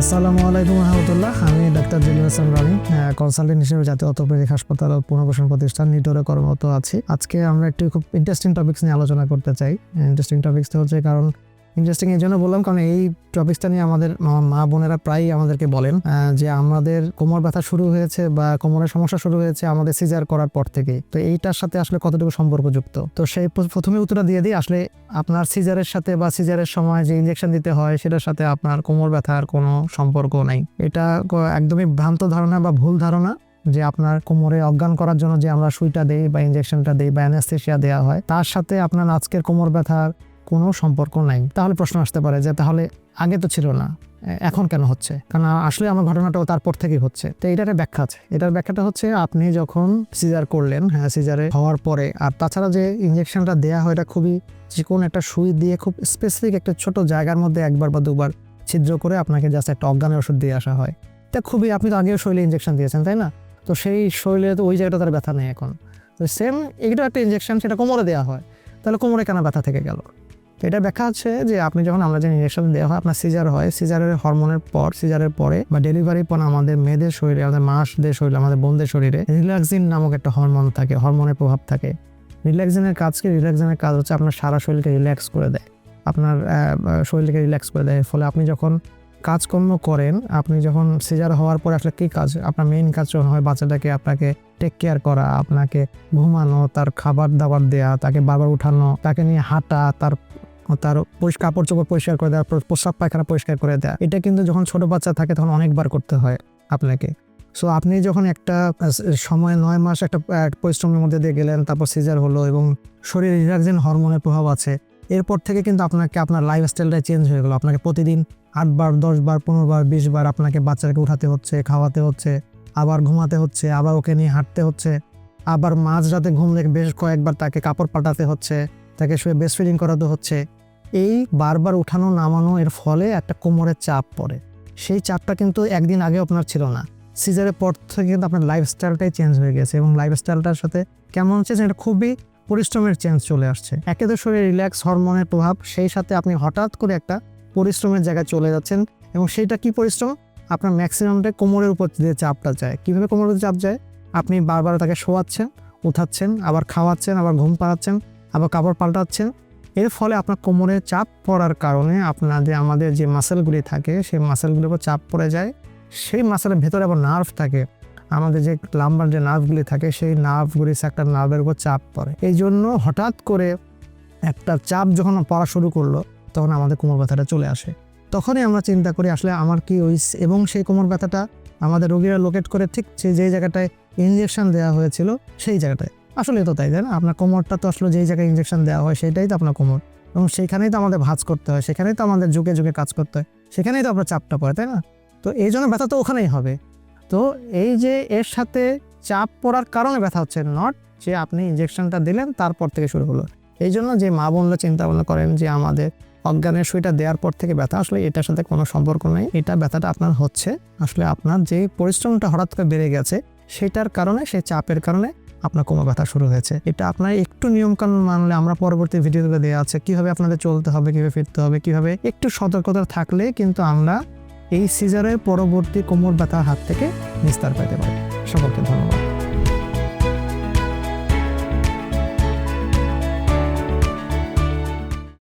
আসসালামু আলাইকুম রহমতুল্লাহ। আমি ডাক্তার জুলুল হাসান রনি কনসালটেন্ট হিসেবে জাতীয় অর্থোপেডিক হাসপাতাল ও পুনর্বাসন প্রতিষ্ঠান নিটোরে কর্মরত আছি। আজকে আমরা একটু খুব ইন্টারেস্টিং টপিক্স নিয়ে আলোচনা করতে চাই। ইন্টারেস্টিং টপিক্স হচ্ছে কারণ ইন্টারেস্টিং এই জন্য বললাম, কারণ এই টপিকসটা নিয়ে আমাদের মা- বোনেরা প্রায়ই আমাদেরকে বলেন যে আমাদের কোমর ব্যথা শুরু হয়েছে বা কোমরের সমস্যা শুরু হয়েছে আমাদের সিজার করার পর থেকে। তো এইটার সাথে আসলে কতটুকু সম্পর্কযুক্ত? তো সেই প্রথমে উত্তরটা দিয়ে দিই, আসলে আপনার সিজারের সাথে বা সিজারের সময় যে ইনজেকশন দিতে হয়, সেটার সাথে আপনার কোমর ব্যথার কোনো সম্পর্ক নাই। এটা একদমই ভ্রান্ত ধারণা বা ভুল ধারণা যে আপনার কোমরে অজ্ঞান করার জন্য যে আমরা সুইটা দেই বা ইনজেকশনটা দেই বা অ্যানেস্থেশিয়া দেওয়া হয়। তার সাথে আপনার আজকের কোমর ব্যথার কোনো সম্পর্ক নাই। তাহলে প্রশ্ন আসতে পারে যে, তাহলে আগে তো ছিল না এখন কেন হচ্ছে? কারণ আসলে আমার ঘটনাটাও তারপর থেকেই হচ্ছে। তো এটার একটা ব্যাখ্যা আছে। এটার ব্যাখ্যাটা হচ্ছে, আপনি যখন সিজার করলেন হ্যাঁ সিজারে হওয়ার পরে, আর তাছাড়া যে ইনজেকশনটা দেওয়া হয়, এটা খুবই চিকন একটা সুই দিয়ে খুব স্পেসিফিক একটা ছোট জায়গার মধ্যে একবার বা দুবার ছিদ্র করে আপনাকে জাস্ট একটা অজ্ঞানের ওষুধ দিয়ে আসা হয়। তা খুবই, আপনি তো আগেও শৈলে ইঞ্জেকশন দিয়েছেন, তাই না? তো সেই শৈলে তো ওই জায়গাটা তার ব্যথা নেই এখন। তো সেম এইটা একটা ইঞ্জেকশন সেটা কোমরে দেওয়া হয়। তাহলে কোমরে কেন ব্যথা থেকে গেল? এটা ব্যাখ্যা আছে যে আপনি যখন আমরা যে ইনজেকশন দেওয়া হয়, আপনার সিজার হয়, সিজারের হরমোনের পর, সিজারের পরে বা ডেলিভারির পর আমাদের মেয়েদের শরীরে, আমাদের মাসদের শরীরে, আমাদের বোনদের শরীরে রিল্যাক্সিন নামক একটা হরমোন থাকে হরমোনের প্রভাব থাকে। রিল্যাক্সিনের কাজ কি রিল্যাক্সিনের কাজ হচ্ছে আপনার সারা শরীরকে রিল্যাক্স করে দেয়। আপনার শরীরকে রিল্যাক্স করে দেয়। ফলে আপনি যখন কাজকর্ম করেন, আপনি যখন সিজার হওয়ার পর আসলে কী কাজ? আপনার মেইন কাজ যখন হয়, বাচ্চাটাকে আপনাকে টেক কেয়ার করা, আপনাকে ঘুমানো, তার খাবার দাবার দেওয়া তাকে বারবার উঠানো, তাকে নিয়ে হাঁটা, তার তার পরিষ্কার কাপড় চোপড় পরিষ্কার করে দেওয়া প্র- প্রস্রাব পায়খানা পরিষ্কার করে দেওয়া এটা কিন্তু যখন ছোট বাচ্চা থাকে তখন অনেকবার করতে হয় আপনাকে। সো আপনি যখন একটা সময় নয় মাস একটা পরিশ্রমের মধ্যে দিয়ে গেলেন, তারপর সিজার হলো এবং শরীরে রিলাক্সিন হরমোনের প্রভাব আছে, এরপর থেকে কিন্তু আপনাকে আপনার লাইফস্টাইলটা চেঞ্জ হয়ে গেলো। আপনাকে প্রতিদিন আটবার, দশবার পনেরো বার বিশ বার আপনাকে বাচ্চাকে উঠাতে হচ্ছে, খাওয়াতে হচ্ছে, আবার ঘুমাতে হচ্ছে, আবার ওকে নিয়ে হাঁটতে হচ্ছে, আবার মাঝরাতে ঘুম থেকে বেশ কয়েকবার তাকে কাপড় পাঠাতে হচ্ছে, তাকে শুয়ে বেস্ট ফিডিং করাতে হচ্ছে। এই বারবার উঠানো, নামানো এর ফলে একটা কোমরের চাপ পড়ে। সেই চাপটা কিন্তু একদিন আগে আপনার ছিল না। সিজারের পর থেকে কিন্তু আপনার লাইফস্টাইলটাই চেঞ্জ হয়ে গেছে এবং লাইফস্টাইলটার সাথে কেমন হচ্ছে সেটা খুবই পরিশ্রমের চেঞ্জ চলে আসছে। একে তো শরীরে রিল্যাক্স হরমোনের প্রভাব, সেই সাথে আপনি হঠাৎ করে একটা পরিশ্রমের জায়গায় চলে যাচ্ছেন এবং সেইটা কি পরিশ্রম? আপনার ম্যাক্সিমামটা কোমরের উপর দিয়ে চাপটা যায়। কীভাবে কোমরের উপর চাপ যায়? আপনি বারবার তাকে শোয়াচ্ছেন, উঠাচ্ছেন, আবার খাওয়াচ্ছেন, আবার ঘুম পাড়াচ্ছেন, আবার কাপড় পাল্টাচ্ছেন এর ফলে আপনার কোমরে চাপ পড়ার কারণে আপনাদের, আমাদের যে মাসেলগুলি থাকে, সেই মাসেলগুলির উপর চাপ পড়ে যায়। সেই মাসেলের ভেতরে আবার নার্ভ থাকে। আমাদের যে লাম্বার যে নার্ভগুলি থাকে, সেই নার্ভগুলি একটা নার্ভের উপর চাপ পড়ে। এই জন্য হঠাৎ করে একটা চাপ যখন পড়া শুরু করল, তখন আমাদের কোমর ব্যথাটা চলে আসে। তখনই আমরা চিন্তা করি, আসলে আমার কি ওই এবং সেই কোমর ব্যথাটা আমাদের রোগীরা লোকেট করে ঠিক যে যেই জায়গাটায় ইঞ্জেকশন দেওয়া হয়েছিল, সেই জায়গাটায়। আসলে তো তাই তাই না? আপনার কোমরটা তো আসলে যেই জায়গায় ইঞ্জেকশন দেওয়া হয় সেটাই তো আপনার কোমর। এবং সেখানেই তো আমাদের ভাঁজ করতে হয়, সেখানেই তো আমাদের যুগে যুগে কাজ করতে হয়, সেখানেই তো আপনার চাপটা পড়ে, তাই না? তো এই জন্য ব্যথা তো ওখানেই হবে। তো এই যে এর সাথে চাপ পড়ার কারণে ব্যথা হচ্ছে নট যে আপনি ইঞ্জেকশনটা দিলেন, তারপর থেকে শুরু হলো। এই জন্য যে মা বোনরা চিন্তা ভাবনা করেন যে আমাদের অজ্ঞানের সুইটা দেওয়ার পর থেকে ব্যথা, আসলে এটার সাথে কোনো সম্পর্ক নেই। এটা ব্যথাটা আপনার হচ্ছে, আসলে আপনার যে পরিশ্রমটা হঠাৎ করে বেড়ে গেছে, সেটার কারণে সেই চাপের কারণে আপনার কোমর ব্যথা শুরু হয়েছে। এটা আপনার একটু নিয়মকানুন মানলে আমরা পরবর্তী ভিডিওতে দেওয়া আছে। কীভাবে আপনাদের চলতে হবে, কীভাবে ফিরতে হবে, কীভাবে একটু সতর্কতা থাকলে কিন্তু আমরা এই সিজারের পরবর্তী কোমর ব্যথার হাত থেকে নিস্তার পাইতে পারি। সকলকে ধন্যবাদ।